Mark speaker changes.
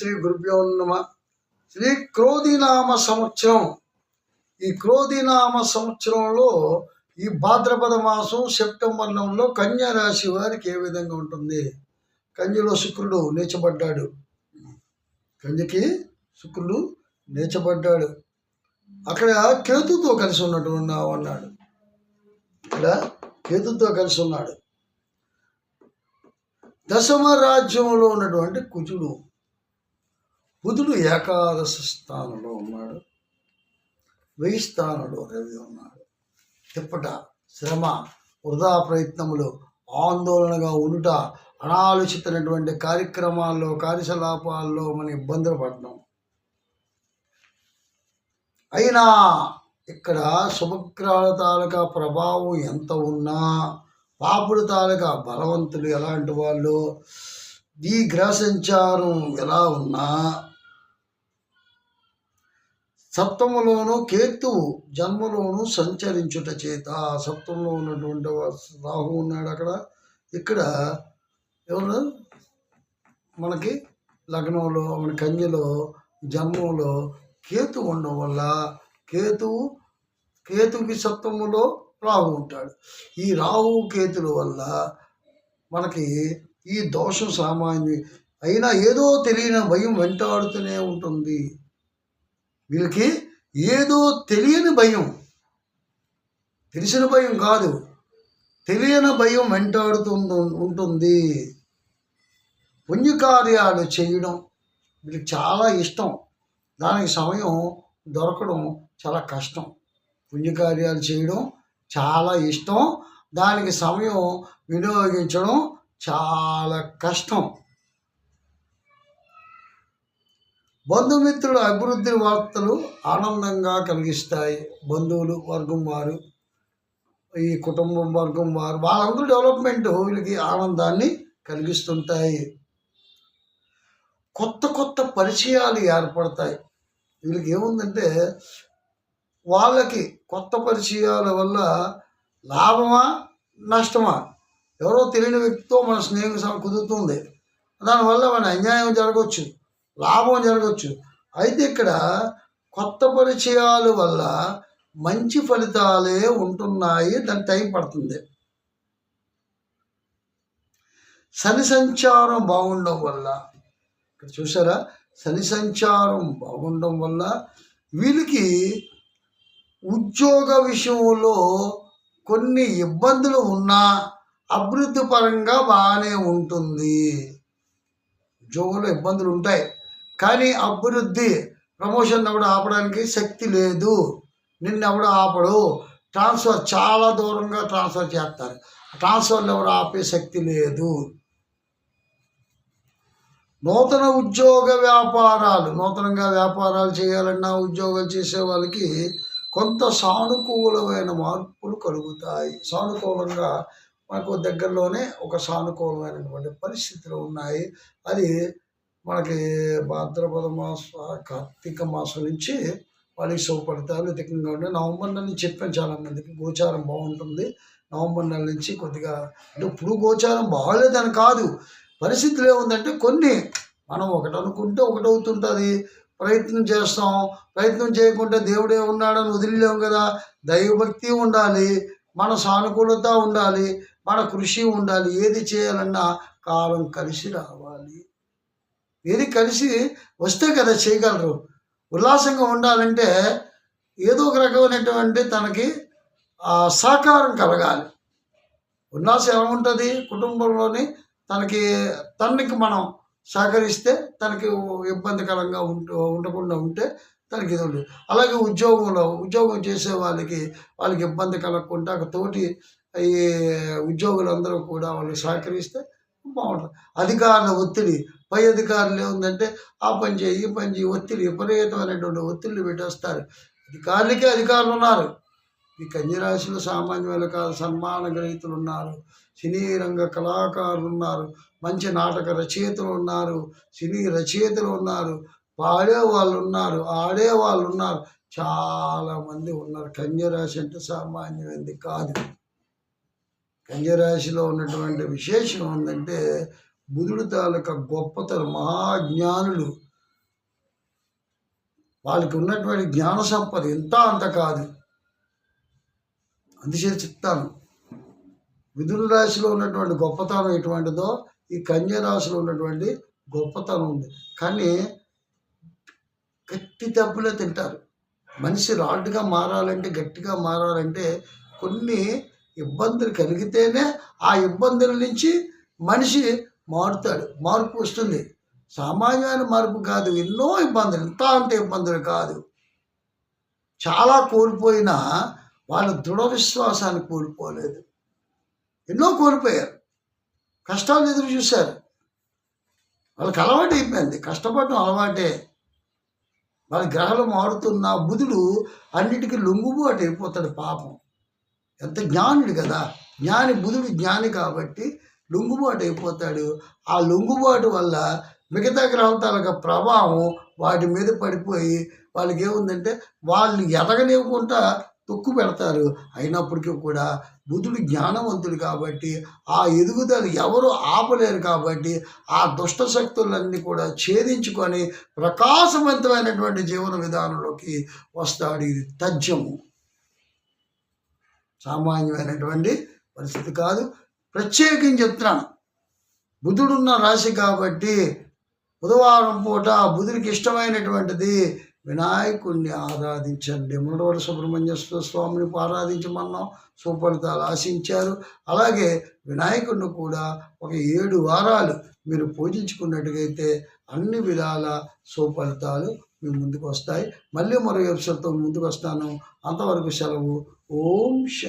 Speaker 1: శ్రీ గురుభ్యో నమ. శ్రీ క్రోధినామ సంవత్సరం. ఈ క్రోధినామ సంవత్సరంలో ఈ భాద్రపద మాసం సెప్టెంబర్ నెలలో కన్యా రాశి వారికి ఏ విధంగా ఉంటుంది? కన్యలో శుక్రుడు నీచబడ్డాడు కన్యకి శుక్రుడు నీచబడ్డాడు అక్కడ కేతుతో కలిసి ఉన్నట్టు ఉన్నావు అన్నాడు. ఇక్కడ కేతుతో కలిసి ఉన్నాడు. దశమ రాజ్యంలో ఉన్నటువంటి కుజుడు బుధుడు ఏకాదశ స్థానంలో ఉన్నాడు. వెయ్యి స్థానంలో రవి ఉన్నాడు. తిప్పట శ్రమ వృధా ప్రయత్నములు ఆందోళనగా ఉండుట అనాలోచితమైనటువంటి కార్యక్రమాల్లో కార్యకలాపాల్లో మనం ఇబ్బందులు పడడం అయినా ఇక్కడ శుభగ్రహాల తాలూకా ప్రభావం ఎంత ఉన్నా పాపుడు తాలూకా బలవంతులు ఎలాంటి వాళ్ళు ఈ గ్రహ సంచారం ఎలా ఉన్నా సప్తములోను కేతువు జన్మలోను సంచరించుట చేత. సప్తంలో ఉన్నటువంటి రాహు ఉన్నాడు అక్కడ. ఇక్కడ ఎవరు? మనకి లగ్నంలో మన కన్యలో జన్మంలో కేతు ఉండడం వల్ల కేతువు కేతుకి సప్తములో రాహు ఉంటాడు. ఈ రాహు కేతుల వల్ల మనకి ఈ దోషం సామాన్యం అయినా ఏదో తెలియని భయం వెంటాడుతూనే ఉంటుంది. వీళ్ళకి ఏదో తెలియని భయం. తెలిసిన భయం కాదు. తెలియని భయం వెంటాడుతుంది ఉంటుంది. పుణ్యకార్యాలు చేయడం వీళ్ళకి చాలా ఇష్టం. దానికి సమయం దొరకడం చాలా కష్టం. పుణ్యకార్యాలు చేయడం చాలా ఇష్టం. దానికి సమయం వినియోగించడం చాలా కష్టం. బంధుమిత్రుల అభివృద్ధి వార్తలు ఆనందంగా కలిగిస్తాయి. బంధువులు వర్గం వారు ఈ కుటుంబం వర్గం వారు వాళ్ళందరూ డెవలప్మెంట్ వీళ్ళకి ఆనందాన్ని కలిగిస్తుంటాయి. కొత్త కొత్త పరిచయాలు ఏర్పడతాయి. వీళ్ళకి ఏముందంటే వాళ్ళకి కొత్త పరిచయాల వల్ల లాభమా నష్టమా? ఎవరో తెలియని వ్యక్తితో మన స్నేహం కుదురుతుంది. దానివల్ల మన అన్యాయం జరగవచ్చు లాభం జరగవచ్చు. అయితే ఇక్కడ కొత్త పరిచయాల వల్ల మంచి ఫలితాలే ఉంటున్నాయి దాని టైం పడుతుంది. శని సంచారం బాగుండడం వల్ల ఇక్కడ చూసారా శని సంచారం బాగుండడం వల్ల వీళ్ళకి ఉద్యోగ విషయంలో కొన్ని ఇబ్బందులు ఉన్నా అభివృద్ధి పరంగా బాగానే ఉంటుంది. ఉద్యోగంలో ఇబ్బందులు ఉంటాయి. కానీ అభివృద్ధి ప్రమోషన్ ఎవడు ఆపడానికి శక్తి లేదు. నిన్ను ఎవడు ఆపడు. ట్రాన్స్ఫర్ చాలా దూరంగా ట్రాన్స్ఫర్ చేస్తారు. ట్రాన్స్ఫర్లు ఎవరు ఆపే శక్తి లేదు. నూతన ఉద్యోగ వ్యాపారాలు నూతనంగా వ్యాపారాలు చేయాలన్నా ఉద్యోగాలు చేసే వాళ్ళకి కొంత సానుకూలమైన మార్పులు కలుగుతాయి. సానుకూలంగా మనకు దగ్గరలోనే ఒక సానుకూలమైనటువంటి పరిస్థితులు ఉన్నాయి. అది మనకి భాద్రపద మాస కార్తీక మాసం నుంచి వాళ్ళకి శుభ అధికంగా ఉండే నవంబర్ నెల నుంచి చెప్పాను చాలా మందికి గోచారం బాగుంటుంది. నవంబర్ నెల నుంచి కొద్దిగా అంటే ఇప్పుడు గోచారం బాగాలేదని కాదు. పరిస్థితులు ఏముందంటే కొన్ని మనం ఒకటి అనుకుంటే ఒకటి అవుతుంటుంది. ప్రయత్నం చేస్తాం. ప్రయత్నం చేయకుంటే దేవుడే ఉన్నాడని వదిలేం కదా. దైవభక్తి ఉండాలి. మన సానుకూలత ఉండాలి. మన కృషి ఉండాలి. ఏది చేయాలన్నా కాలం కలిసి రావాలి. ఏది కలిసి వస్తే కదా చేయగలరు. ఉల్లాసంగా ఉండాలంటే ఏదో ఒక రకమైనటువంటి తనకి సహకారం కలగాలి. ఉల్లాసం ఎలా ఉంటుంది? కుటుంబంలోని తనకి తనకి మనం సహకరిస్తే తనకి ఇబ్బందికరంగా ఉంటూ ఉండకుండా ఉంటే తనకి ఇది ఉండదు అలాగే ఉద్యోగంలో ఉద్యోగం చేసే వాళ్ళకి వాళ్ళకి ఇబ్బంది కలగకుండా ఒక తోటి ఈ ఉద్యోగులందరూ కూడా వాళ్ళకి సహకరిస్తే బాగుంటుంది. అధికారుల ఒత్తిడి పై అధికారులు ఏముందంటే ఆ పని చేయి ఈ పని చేయి ఒత్తిడి విపరీతమైనటువంటి ఒత్తిళ్ళు పెట్టేస్తారు. అధికారులకే అధికారులు ఉన్నారు ఈ కన్యరాశిలో సామాన్యులు కాదు సన్మాన గ్రహీతులు ఉన్నారు సినీ రంగ కళాకారులు ఉన్నారు మంచి నాటక రచయితలు ఉన్నారు సినీ రచయితలు ఉన్నారు పాడే వాళ్ళు ఉన్నారు ఆడే వాళ్ళు ఉన్నారు చాలామంది ఉన్నారు. కన్యరాశి అంటే సామాన్యమైనది కాదు. కన్యరాశిలో ఉన్నటువంటి విశేషం ఏంటంటే బుధుడు తాలూకా గొప్పతనం మహాజ్ఞానులు. వాళ్ళకి ఉన్నటువంటి జ్ఞాన సంపద ఎంత అంత కాదు. అందుచేత చెప్తాను. మిథున రాశిలో ఉన్నటువంటి గొప్పతనం ఎటువంటిదో ఈ కన్య రాశిలో ఉన్నటువంటి గొప్పతనం ఉంది. కానీ గట్టి దెబ్బలే తింటారు. మనిషి రాడ్డుగా మారాలంటే గట్టిగా మారాలంటే కొన్ని ఇబ్బందులు కలిగితేనే ఆ ఇబ్బందుల నుంచి మనిషి మారుతాడు మార్పు వస్తుంది. సామాన్యమైన మార్పు కాదు ఎన్నో ఇబ్బందులు ఇంత అంత ఇబ్బందులు కాదు. చాలా కోల్పోయినా వాళ్ళ దృఢ విశ్వాసాన్ని కోల్పోలేదు. ఎన్నో కోల్పోయారు. కష్టాలు ఎదురు చూశారు. వాళ్ళకి అలవాటు అయిపోయింది. కష్టపడడం అలవాటే. వాళ్ళ గ్రహాలు మారుతున్న బుధుడు అన్నిటికీ లొంగుబాటు అయిపోతాడు పాపం. ఎంత జ్ఞానుడు కదా. జ్ఞాని బుధుడు జ్ఞాని కాబట్టి లొంగుబాటు అయిపోతాడు. ఆ లొంగుబాటు వల్ల మిగతా గ్రహాల తాలూకా ప్రభావం వాటి మీద పడిపోయి వాళ్ళకి ఏముందంటే వాళ్ళు ఎదగనివ్వకుండా తొక్కు పెడతారు. అయినప్పటికీ కూడా బుధుడు జ్ఞానవంతుడు కాబట్టి ఆ ఎదుగుదల ఎవరు ఆపలేరు కాబట్టి ఆ దుష్ట శక్తులన్నీ కూడా ఛేదించుకొని ప్రకాశవంతమైనటువంటి జీవన విధానంలోకి వస్తాడు ఇది తథ్యము సామాన్యమైనటువంటి పరిస్థితి కాదు. ప్రత్యేకించి చెప్తున్నాను. బుధుడున్న రాశి కాబట్టి బుధవారం పూట బుధుడికి ఇష్టమైనటువంటిది వినాయకుడిని ఆరాధించండి. మునడవర సుబ్రహ్మణ్య స్వామిని ఆరాధించమన్నాం. సుఫలితాలు ఆశించారు. అలాగే వినాయకుడిని కూడా ఒక ఏడు వారాలు మీరు పూజించుకున్నట్టుగైతే అన్ని విధాల సుఫలితాలు మీ ముందుకు వస్తాయి మళ్ళీ మరో ఎపిసోడ్తో ముందుకు వస్తాను అంతవరకు సెలవు. ఓం శా